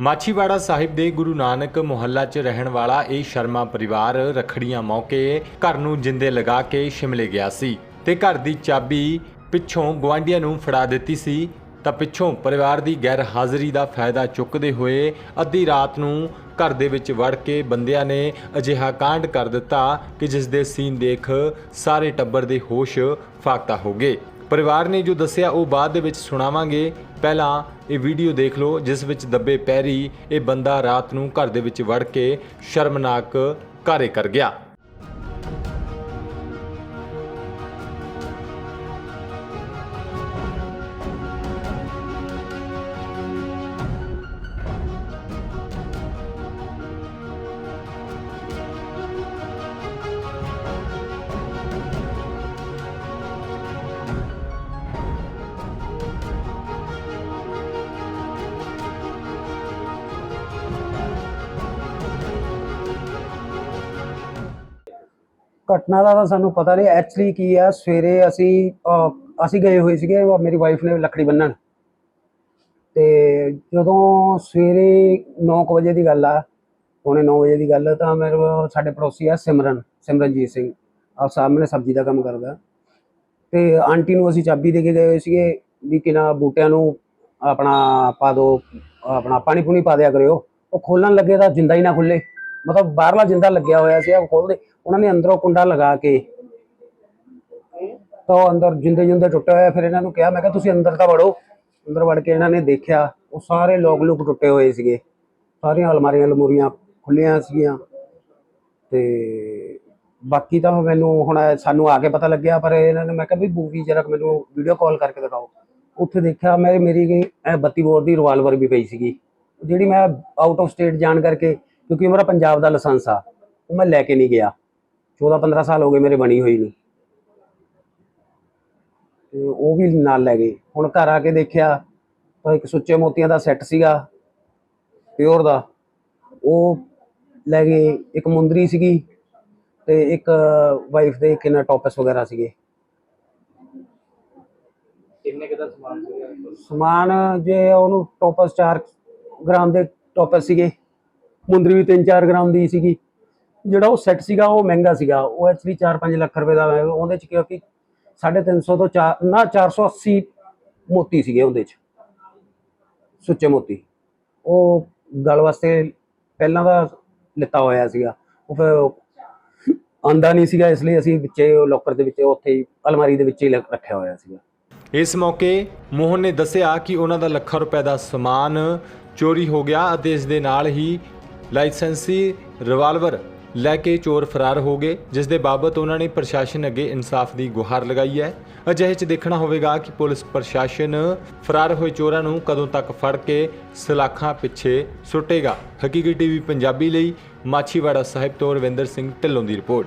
ਮਾਛੀਵਾੜਾ ਸਾਹਿਬ ਦੇ ਗੁਰੂ ਨਾਨਕ ਮੁਹੱਲਾ 'ਚ ਰਹਿਣ ਵਾਲਾ ਇਹ ਸ਼ਰਮਾ ਪਰਿਵਾਰ ਰਖੜੀਆਂ ਮੌਕੇ ਘਰ ਨੂੰ ਜਿੰਦੇ ਲਗਾ ਕੇ ਸ਼ਿਮਲੇ ਗਿਆ ਸੀ ਤੇ ਘਰ ਦੀ ਚਾਬੀ ਪਿੱਛੋਂ ਗਵਾਂਢੀਆਂ ਨੂੰ ਫੜਾ ਦਿੱਤੀ ਸੀ। ਤਾਂ ਪਿੱਛੋਂ ਪਰਿਵਾਰ ਦੀ ਗੈਰ ਹਾਜ਼ਰੀ ਦਾ ਫਾਇਦਾ ਚੁੱਕਦੇ ਹੋਏ ਅੱਧੀ ਰਾਤ ਨੂੰ ਘਰ ਦੇ ਵਿੱਚ ਵੜ ਕੇ ਬੰਦਿਆਂ ਨੇ ਅਜਿਹਾ ਕਾਂਡ ਕਰ ਦਿੱਤਾ ਕਿ ਜਿਸ ਦੇ ਸੀਨ ਦੇਖ ਸਾਰੇ ਟੱਬਰ ਦੇ ਹੋਸ਼ ਫਾਕਤਾ ਹੋ ਗਏ। ਪਰਿਵਾਰ ਨੇ ਜੋ ਦੱਸਿਆ, ਉਹ ਬਾਅਦ ਦੇ ਵਿੱਚ ਸੁਣਾਵਾਂਗੇ। ਪਹਿਲਾਂ ਇਹ ਵੀਡੀਓ ਦੇਖ ਲਓ, ਜਿਸ ਵਿੱਚ ਦੱਬੇ ਪੈਰੀ ਇਹ ਬੰਦਾ ਰਾਤ ਨੂੰ ਘਰ ਦੇ ਵਿੱਚ ਵੜ ਕੇ ਸ਼ਰਮਨਾਕ ਕਾਰੇ ਕਰ ਗਿਆ। ਘਟਨਾ ਦਾ ਤਾਂ ਸਾਨੂੰ ਪਤਾ ਨਹੀਂ ਐਕਚੁਅਲੀ ਕੀ ਆ ਸਵੇਰੇ ਅਸੀਂ ਅਹ, ਅਸੀਂ ਗਏ ਹੋਏ ਸੀਗੇ ਉਹ ਮੇਰੀ ਵਾਈਫ ਨੇ ਲੱਕੜੀ ਬੰਨਣ। ਤੇ ਜਦੋਂ ਸਵੇਰੇ 9 ਵਜੇ ਦੀ ਗੱਲ ਆ ਪੌਣੇ 9 ਵਜੇ ਦੀ ਗੱਲ ਤਾਂ ਮੇਰੇ ਕੋਲ ਸਾਡੇ ਪੜੋਸੀ ਆ ਸਿਮਰਨ ਸਿਮਰਨਜੀਤ ਸਿੰਘ। ਆਪ ਸਾਹਮਣੇ ਸਬਜ਼ੀ ਦਾ ਕੰਮ ਕਰਦਾ। ਤੇ ਆਂਟੀ ਨੂੰ ਅਸੀਂ ਚਾਬੀ ਦੇ ਕੇ ਗਏ ਹੋਏ ਸੀਗੇ ਵੀ ਕਿਨਾ ਬੂਟਿਆਂ ਨੂੰ ਆਪਣਾ ਪਾ ਦੋ ਆਪਣਾ ਪਾਣੀ ਪੂਣੀ ਪਾ ਦਿਆ ਕਰਿਓ। ਉਹ ਖੋਲਣ ਲੱਗੇ ਤਾਂ ਜਿੰਦਾ ਹੀ ਨਾ ਖੁੱਲੇ ਮਤਲਬ ਬਾਹਰਲਾ ਜਿੰਦਾ ਲੱਗਿਆ ਹੋਇਆ ਸੀ ਉਹ ਖੋਲਦੇ ਉਹਨਾਂ ਨੇ ਅੰਦਰੋਂ ਕੁੰਡਾ ਲਗਾ ਕੇ ਤਾਂ ਉਹ ਅੰਦਰ ਜਿੰਦੇ ਜਿੰਦੇ ਟੁੱਟਿਆ ਹੋਇਆ ਫਿਰ ਇਹਨਾਂ ਨੂੰ ਕਿਹਾ, ਮੈਂ ਕਿਹਾ, ਤੁਸੀਂ ਅੰਦਰ ਤਾਂ ਵੜੋ। ਅੰਦਰ ਵੜ ਕੇ ਇਹਨਾਂ ਨੇ ਦੇਖਿਆ, ਉਹ ਸਾਰੇ ਲੋਕ ਲੁਕ ਟੁੱਟੇ ਹੋਏ ਸੀਗੇ। ਸਾਰੀਆਂ ਅਲਮਾਰੀਆਂ ਲਮੂਰੀਆਂ ਖੁੱਲੀਆਂ ਸੀਗੀਆਂ। ਤੇ ਬਾਕੀ ਤਾਂ ਮੈਨੂੰ ਹੁਣ ਸਾਨੂੰ ਆ ਕੇ ਪਤਾ ਲੱਗਿਆ, ਪਰ ਇਹਨਾਂ ਨੇ ਮੈਂ ਕਿਹਾ ਵੀ ਬੂਵੀ ਜਰਾ ਮੈਨੂੰ ਵੀਡੀਓ ਕਾਲ ਕਰਕੇ ਦਿਖਾਓ। ਉੱਥੇ ਦੇਖਿਆ ਮੈਂ ਮੇਰੀ ਗਈ, ਇਹ 32 ਬੋਰ ਦੀ ਰਿਵਾਲਵਰ ਵੀ ਪਈ ਸੀਗੀ। ਜਿਹੜੀ ਮੈਂ ਆਊਟ ਆਫ ਸਟੇਟ ਜਾਣ ਕਰਕੇ ਕਿਉਂਕਿ ਮੇਰਾ ਪੰਜਾਬ ਦਾ ਲਾਇਸੈਂਸ ਆ ਉਹ ਮੈਂ ਲੈ ਕੇ ਨਹੀਂ ਗਿਆ। 14 15 ਸਾਲ ਹੋ ਗਏ ਮੇਰੇ ਬਣੀ ਹੋਈ ਨੂੰ। ਤੇ ਉਹ ਵੀ ਨਾਲ ਲੈ ਗਏ। ਹੁਣ ਘਰ ਆ ਕੇ ਦੇਖਿਆ ਤਾਂ ਇੱਕ ਸੁੱਚੇ ਮੋਤੀਆਂ ਦਾ ਸੈੱਟ ਸੀਗਾ ਪਿਓਰ ਦਾ। ਉਹ ਲੈ ਗਏ ਇੱਕ ਮੁੰਦਰੀ ਸੀਗੀ ਤੇ ਇੱਕ ਵਾਈਫ ਦੇ ਕਿੰਨਾ ਟੌਪਸ ਵਗੈਰਾ ਸੀਗੇ। ਕਿੰਨੇ ਕੁ ਦਾ ਸਮਾਨ ਸੀਗਾ? ਸਮਾਨ ਜੇ ਉਹਨੂੰ ਟੌਪਸ 4 ਗ੍ਰਾਮ ਦੇ ਟੌਪਸ ਸੀਗੇ। ਮੁੰਦਰੀ ਵੀ 3-4 ਗ੍ਰਾਮ ਦੀ ਸੀਗੀ। ਜਿਹੜਾ ਉਹ ਸੈੱਟ ਸੀਗਾ, ਉਹ ਮਹਿੰਗਾ ਸੀਗਾ। ਉਹ ਐਕਚੁਅਲੀ 4-5 ਲੱਖ ਰੁਪਏ ਦਾ ਉਹਦੇ ਚ ਕਿਉਂਕਿ 350 ਤੋਂ 4 ਨਾ 480 ਮੋਤੀ ਸੀਗੇ ਉਹਦੇ ਚ। ਸੁੱਚੇ ਮੋਤੀ। ਉਹ ਗੱਲ ਵਾਸਤੇ ਪਹਿਲਾਂ ਦਾ ਲਿੱਤਾ ਹੋਇਆ ਸੀਗਾ। ਉਹ ਫਿਰ ਆਂਦਾ ਨਹੀਂ ਸੀਗਾ, ਇਸ ਲਈ ਅਸੀਂ ਵਿੱਚੇ ਲੋਕਰ ਦੇ ਵਿੱਚ, ਉੱਥੇ ਹੀ ਅਲਮਾਰੀ ਦੇ ਵਿੱਚ ਹੀ ਲ- ਰੱਖਿਆ ਹੋਇਆ ਸੀਗਾ। ਇਸ ਮੌਕੇ ਮੋਹਨ ਨੇ ਦੱਸਿਆ ਕਿ ਉਹਨਾਂ ਦਾ ਲੱਖਾਂ ਰੁਪਏ ਦਾ ਸਮਾਨ ਚੋਰੀ ਹੋ ਗਿਆ ਅਤੇ ਇਸ ਦੇ ਨਾਲ ਹੀ ਲਾਇਸੈਂਸੀ ਰਿਵਾਲਵਰ ਲੈ ਕੇ ਚੋਰ ਫਰਾਰ ਹੋ ਗਏ, ਜਿਸ ਦੇ ਬਾਬਤ ਉਹਨਾਂ ਨੇ ਪ੍ਰਸ਼ਾਸਨ ਅੱਗੇ ਇਨਸਾਫ ਦੀ ਗੁਹਾਰ ਲਗਾਈ ਹੈ। ਅਜਿਹੇ 'ਚ ਦੇਖਣਾ ਹੋਵੇਗਾ ਕਿ ਪੁਲਿਸ ਪ੍ਰਸ਼ਾਸਨ ਫਰਾਰ ਹੋਏ ਚੋਰਾਂ ਨੂੰ ਕਦੋਂ ਤੱਕ ਫੜ ਕੇ ਸਲਾਖਾਂ ਪਿੱਛੇ ਸੁੱਟੇਗਾ। ਹਕੀਕੀ ਟੀਵੀ ਪੰਜਾਬੀ ਲਈ ਮਾਛੀਵਾੜਾ ਸਾਹਿਬ ਤੋਂ ਰਵਿੰਦਰ ਸਿੰਘ ਢਿੱਲੋਂ ਦੀ ਰਿਪੋਰਟ।